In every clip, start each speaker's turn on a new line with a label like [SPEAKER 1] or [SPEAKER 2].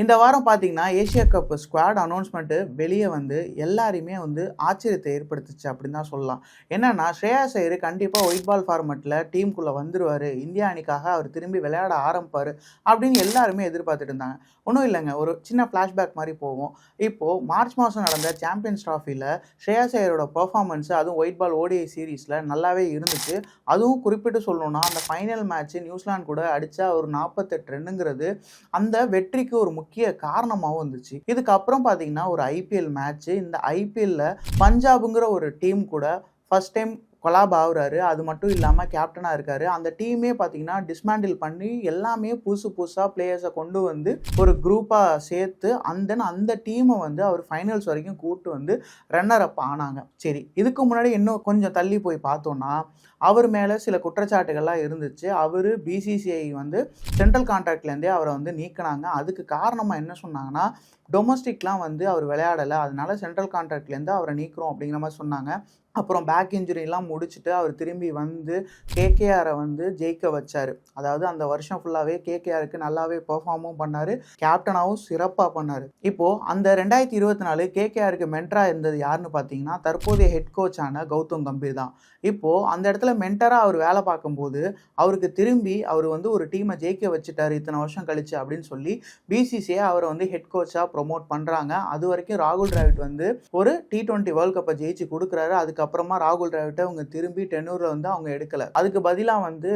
[SPEAKER 1] இந்த வாரம் பார்த்தீங்கன்னா ஏஷியா கப் ஸ்குவாட் அனௌன்ஸ்மெண்ட்டு வெளியே வந்து எல்லாரையுமே வந்து ஆச்சரியத்தை ஏற்படுத்துச்சு அப்படின்னு தான் சொல்லலாம். என்னன்னா ஸ்ரேயாஸ் ஐயர் கண்டிப்பாக ஒயிட் பால் ஃபார்மெட்டில் டீமுக்குள்ளே வந்துருவார். இந்தியா அணிக்காக அவர் திரும்பி விளையாட ஆரம்பிப்பார் அப்படின்னு எல்லாருமே எதிர்பார்த்துட்டு இருந்தாங்க. ஒன்றும் இல்லைங்க. ஒரு சின்ன ஃப்ளாஷ்பேக் மாதிரி போவோம். இப்போது மார்ச் மாதம் நடந்த சாம்பியன்ஸ் ட்ராஃபியில் ஸ்ரேயாஸ் ஐயரோட பர்ஃபார்மன்ஸ் அதுவும் ஒயிட் பால் ஓடிஐ சீரீஸில் நல்லாவே இருந்துச்சு. அதுவும் குறிப்பிட்டு சொல்லணும்னா அந்த ஃபைனல் மேட்ச் நியூசிலாந்து கூட அடித்த ஒரு நாற்பத்தெட்டு ரன்னுங்கிறது அந்த வெற்றிக்கு ஒரு முக்கிய காரணமாகவும் இருந்துச்சு. இதுக்கப்புறம் பார்த்தீங்கன்னா ஒரு ஐபிஎல் மேட்ச்சு இந்த ஐபிஎல்ல பஞ்சாபுங்கிற ஒரு டீம் கூட ஃபர்ஸ்ட் டைம் கொலாப் ஆகுறாரு. அது மட்டும் இல்லாமல் கேப்டனாக இருக்காரு. அந்த டீமே பார்த்தீங்கன்னா டிஸ்மேண்டில் பண்ணி எல்லாமே புதுசு புதுசாக பிளேயர்ஸை கொண்டு வந்து ஒரு குரூப்பாக சேர்த்து அண்ட் தென் அந்த டீமை வந்து அவர் ஃபைனல்ஸ் வரைக்கும் கூப்பிட்டு வந்து ரன்னர் அப் ஆனாங்க. சரி இதுக்கு முன்னாடி இன்னும் கொஞ்சம் தள்ளி போய் பார்த்தோன்னா அவர் மேலே சில குற்றச்சாட்டுகள்லாம் இருந்துச்சு. அவர் பிசிசிஐ வந்து சென்ட்ரல் கான்ட்ராக்ட்லேருந்தே அவரை வந்து நீக்கினாங்க. அதுக்கு காரணமாக என்ன சொன்னாங்கன்னா டொமஸ்டிக்லாம் வந்து அவர் விளையாடலை. அதனால சென்ட்ரல் கான்ட்ராக்ட்லேருந்து அவரை நீக்கிறோம் அப்படிங்கிற மாதிரி சொன்னாங்க. அப்புறம் பேக் இன்ஜுரிலாம் முடிச்சுட்டு அவர் திரும்பி வந்து கேகேஆரை வந்து ஜெயிக்க வச்சார். அதாவது அந்த வருஷம் ஃபுல்லாகவே கேகேஆருக்கு நல்லாவே பெர்ஃபார்மும் பண்ணார். கேப்டனாகவும் சிறப்பாக பண்ணார். இப்போது அந்த ரெண்டாயிரத்தி இருபத்தி நாலு கேகேஆருக்கு மென்டராக இருந்தது யாருன்னு பார்த்தீங்கன்னா தற்போதைய ஹெட் கோச்சான கௌதம் கம்பீர் தான். இப்போது அந்த இடத்துல மென்டராக அவர் வேலை பார்க்கும்போது அவருக்கு திரும்பி அவர் வந்து ஒரு டீமை ஜெயிக்க வச்சுட்டார் இத்தனை வருஷம் கழிச்சு அப்படின்னு சொல்லி பிசிசிஐ அவரை வந்து ஹெட் கோச்சாக ப்ரொமோட் பண்ணுறாங்க அது வரைக்கும் ராகுல் டிராவிட் வந்து ஒரு டி ட்வெண்ட்டி வேர்ல்ட் கப்பை ஜெயிச்சு கொடுக்குறாரு. அதுக்கப்புறமா ராகுல் டிராவிட்டை அவங்க திரும்பி டென்னூரில் வந்து அவங்க எடுக்கலை. அதுக்கு பதிலாக வந்து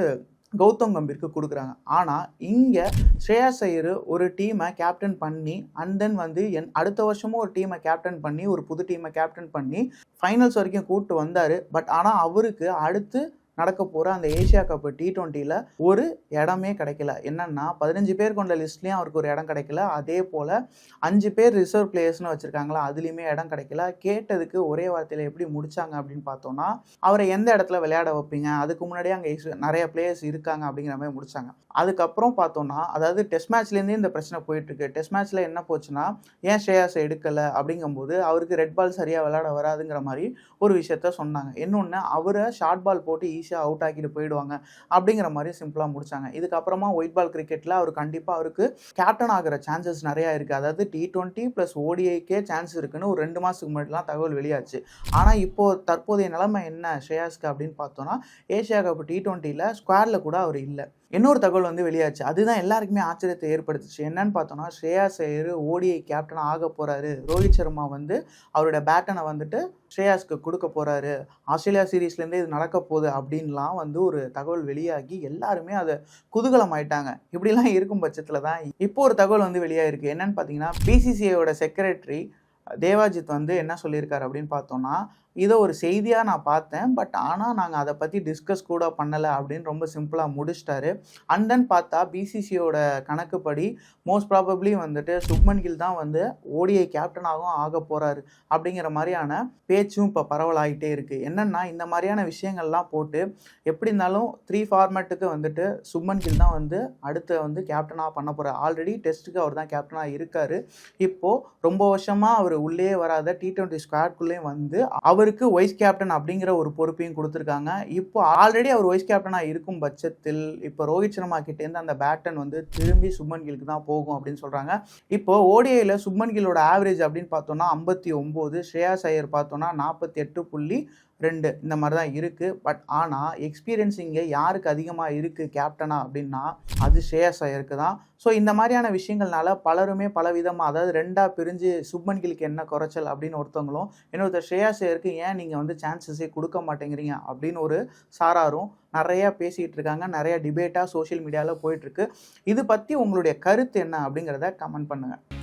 [SPEAKER 1] கௌதம் கம்பீருக்கு கொடுக்குறாங்க. ஆனால் இங்கே ஸ்ரேயா ஐயர் ஒரு டீமை கேப்டன் பண்ணி அண்ட் தென் வந்து என் அடுத்த வருஷமும் ஒரு டீமை கேப்டன் பண்ணி ஒரு புது டீமை கேப்டன் பண்ணி ஃபைனல்ஸ் வரைக்கும் கூப்பிட்டு வந்தார். பட் ஆனால் அவருக்கு அடுத்து நடக்க போகிற அந்த ஏஷியா கப் டி டுவெண்ட்டியில் ஒரு இடமே கிடைக்கல. என்னன்னா பதினஞ்சு பேர் கொண்ட லிஸ்ட்லேயும் அவருக்கு ஒரு இடம் கிடைக்கல. அதே போல் அஞ்சு பேர் ரிசர்வ் பிளேயர்ஸ்னு வச்சுருக்காங்களா அதுலேயுமே இடம் கிடைக்கல. கேட்டதுக்கு ஒரே வார்த்தையில் எப்படி முடிச்சாங்க அப்படின்னு பார்த்தோன்னா அவரை எந்த இடத்துல விளையாட வைப்பீங்க? அதுக்கு முன்னாடியே அங்கே நிறைய பிளேயர்ஸ் இருக்காங்க அப்படிங்கிற மாதிரி முடிச்சாங்க. அதுக்கப்புறம் பார்த்தோன்னா அதாவது டெஸ்ட் மேட்ச்லேருந்தே இந்த பிரச்சனை போயிட்டுருக்கு டெஸ்ட் மேட்ச்சில் என்ன போச்சுன்னா ஏன் ஸ்ரேயாஸ் எடுக்கலை அப்படிங்கும்போது அவருக்கு ரெட் பால் சரியாக விளையாட வராதுங்கிற மாதிரி ஒரு விஷயத்த சொன்னாங்க. இன்னொன்று அவரை ஷார்ட் பால் போட்டு ஈஸியாக அவுட் ஆக்கிட்டு போயிடுவாங்க அப்படிங்கிற மாதிரி சிம்பிளாக முடிச்சாங்க. இதுக்கப்புறமா ஒயிட் பால் கிரிக்கெட்டில் அவர் கண்டிப்பாக அவருக்கு கேப்டன் ஆகிற சான்சஸ் நிறையா இருக்குது அதாவது டி டுவெண்ட்டி ப்ளஸ் ஓடிஐக்கே சான்ஸ் இருக்குன்னு ஒரு ரெண்டு மாதத்துக்கு முன்னாடிலாம் தகவல் வெளியாச்சு. ஆனால் இப்போது தற்போதைய நிலைமை என்ன? ஸ்ரேயாஸ்க்கு அப்படின்னு பார்த்தோன்னா ஏஷியா கப் டி டுவெண்ட்டியில் ஸ்குவாடில் கூட அவர் இல்லை. இன்னொரு தகவல் வந்து வெளியாச்சு. அதுதான் எல்லாருக்குமே ஆச்சரியத்தை ஏற்படுத்துச்சு. என்னன்னு பார்த்தோன்னா ஸ்ரேயா ஐயர் ஓடிஐ கேப்டனாக ஆக போகிறாரு ரோஹித் சர்மா வந்து அவரோட பேட்டனை வந்துட்டு ஸ்ரேயாஸ்க்கு கொடுக்க போகிறாரு ஆஸ்திரேலியா சீரீஸ்லேருந்தே இது நடக்க போகுது அப்படின்லாம் வந்து ஒரு தகவல் வெளியாகி எல்லாருமே அதை குதூகலம் ஆயிட்டாங்க இப்படிலாம் இருக்கும் பட்சத்தில் தான் இப்போ ஒரு தகவல் வந்து வெளியாயிருக்கு. என்னன்னு பார்த்தீங்கன்னா பிசிசிஐயோட செக்ரட்டரி தேவாஜித் வந்து என்ன சொல்லியிருக்காரு அப்படின்னு பார்த்தோன்னா இதை ஒரு செய்தியாக நான் பார்த்தேன். பட் ஆனால் நாங்கள் அதை பற்றி டிஸ்கஸ் கூட பண்ணலை அப்படின்னு ரொம்ப சிம்பிளாக முடிச்சிட்டாரு. அண்ட் தென் பார்த்தா பிசிசியோட கணக்குப்படி மோஸ்ட் ப்ராபப்ளி வந்துட்டு சுப்மன் கில் தான் வந்து ஓடிஐ கேப்டனாகவும் ஆக போகிறாரு அப்படிங்கிற மாதிரியான பேச்சும் இப்போ பரவலாகிட்டே இருக்குது என்னென்னா இந்த மாதிரியான விஷயங்கள்லாம் போட்டு எப்படி இருந்தாலும் த்ரீ ஃபார்மேட்டுக்கு வந்துட்டு சுப்மன் கில் தான் வந்து அடுத்து வந்து கேப்டனாக பண்ண போகிறார் ஆல்ரெடி டெஸ்ட்டுக்கு அவர் தான் கேப்டனாக இருக்கார். இப்போது ரொம்ப வருஷமாக அவர் உள்ளே வராத டி ட்வெண்ட்டி ஸ்குவாட்குள்ளேயும் வந்து அவர் அவருக்கு வைஸ் கேப்டன் அப்படிங்கிற ஒரு பொறுப்பையும் கொடுத்துருக்காங்க. இப்போ ஆல்ரெடி அவர் வைஸ் கேப்டனாக இருக்கும் பட்சத்தில் இப்போ ரோஹித் சர்மா கிட்டேருந்து அந்த பேட்டன் வந்து திரும்பி சுப்மன் கிலுக்கு தான் போகும் அப்படின்னு சொல்கிறாங்க இப்போ ஓடிஐயில் சுப்மன் கிலோட ஆவரேஜ் அப்படின்னு பார்த்தோன்னா ஐம்பத்தி ஒம்பது ஸ்ரேயாஸ் ஐயர் பார்த்தோன்னா நாற்பத்தி எட்டு புள்ளி ரெண்டு இந்த மாதிரி தான் இருக்குது பட் ஆனால் எக்ஸ்பீரியன்ஸ் இங்கே யாருக்கு அதிகமாக இருக்குது கேப்டனா அப்படின்னா அது ஷேயஸ் ஐயருக்கு தான். ஸோ இந்த மாதிரியான விஷயங்கள்னால பலருமே பல விதமாக அதாவது ரெண்டாக பிரிஞ்சு சுப்மன் கிலுக்கு என்ன குறைச்சல் அப்படின்னு ஒருத்தவங்களும் இன்னொருத்தர் ஷேயஸ் ஐயருக்கு ஏன் நீங்கள் வந்து சான்சஸே கொடுக்க மாட்டேங்கிறீங்க அப்படின்னு ஒரு சாராரும் நிறையா பேசிகிட்டு இருக்காங்க. நிறைய டிபேட்டாக சோஷியல் மீடியாவில் போயிட்டுருக்கு இது பற்றி உங்களுடைய கருத்து என்ன அப்படிங்கிறத கமெண்ட் பண்ணுங்கள்